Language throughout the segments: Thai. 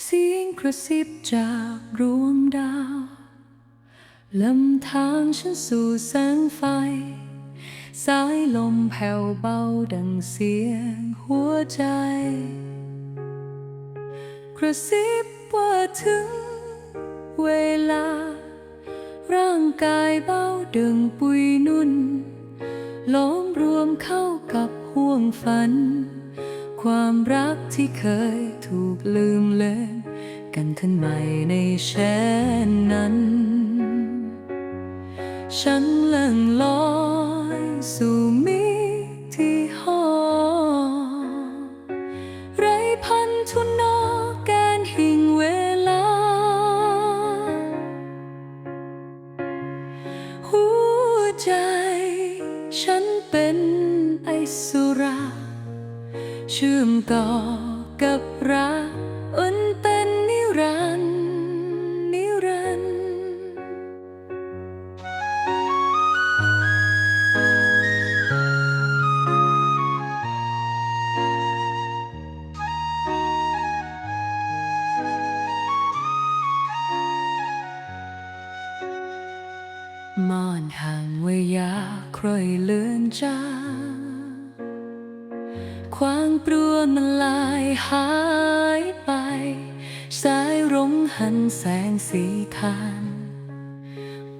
เสียงกระซิบจากดวงดาวลำทางฉันสู่แสงไฟ สายลมแผ่วเบาดังเสียงหัวใจ กระซิบว่าถึงเวลา ร่างกายเบาดึงปุยนุ่น ล้อมรวมเข้ากับห่วงฝัน ความรักที่เคย ถูกลืมเลือนกันขึ้นใหม่ในแชนนั้น ฉันเลื่องลอยสู่มิที่ห้อไรพันทุนนอแกนหิงเวลา หัวใจฉันเป็นไอสุรา เชื่อมต่อ กับรักอันเป็นนิรันดร์นิรันดร์มอนห่างเวยาครอยเลือนจางามปลัวมันลายหายไป สายรุ้งหันแสงสีทาน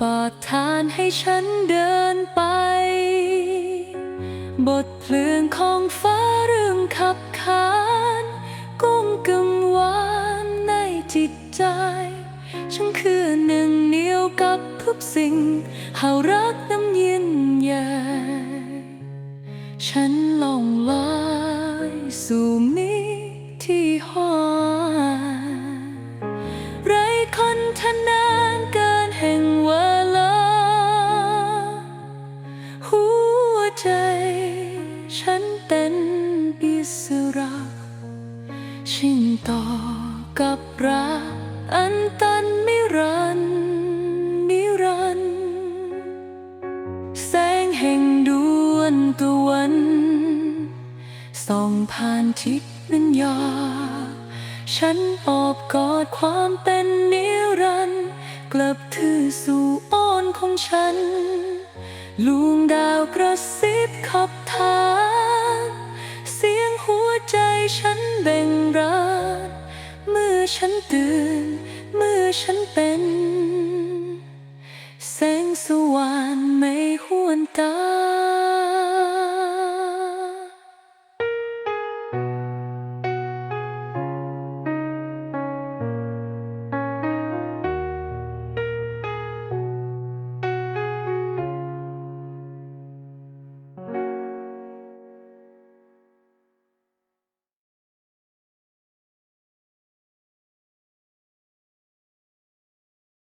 ปอดทานให้ฉันเดินไป บทเพลงของฟ้าเริ่มขับขานกุ้มกำวานในจิตใจ ฉันคือหนึ่งเนียวกับทุกสิ่งเฮารักน้ำเย็นใหญ่ฉันลงลอย สู่มิที่หอไรคนทนานเกินแห่งเวลา หัวใจ ฉันเป็นอิสระชิงต่อกับรักอันตันไม่รันนิรัน แสงแห่งดวงตะวัน ส่องผ่านทิศนันยาฉันออบกอดความเป็นนิรันด์กลับถือสู่อ้อนของฉัน ลุงดาวกระซิบขับทางเสียงหัวใจฉันเบ่งรานเมื่อฉันตื่น เมื่อฉันเป็น แสงสว่างไม่หวนตา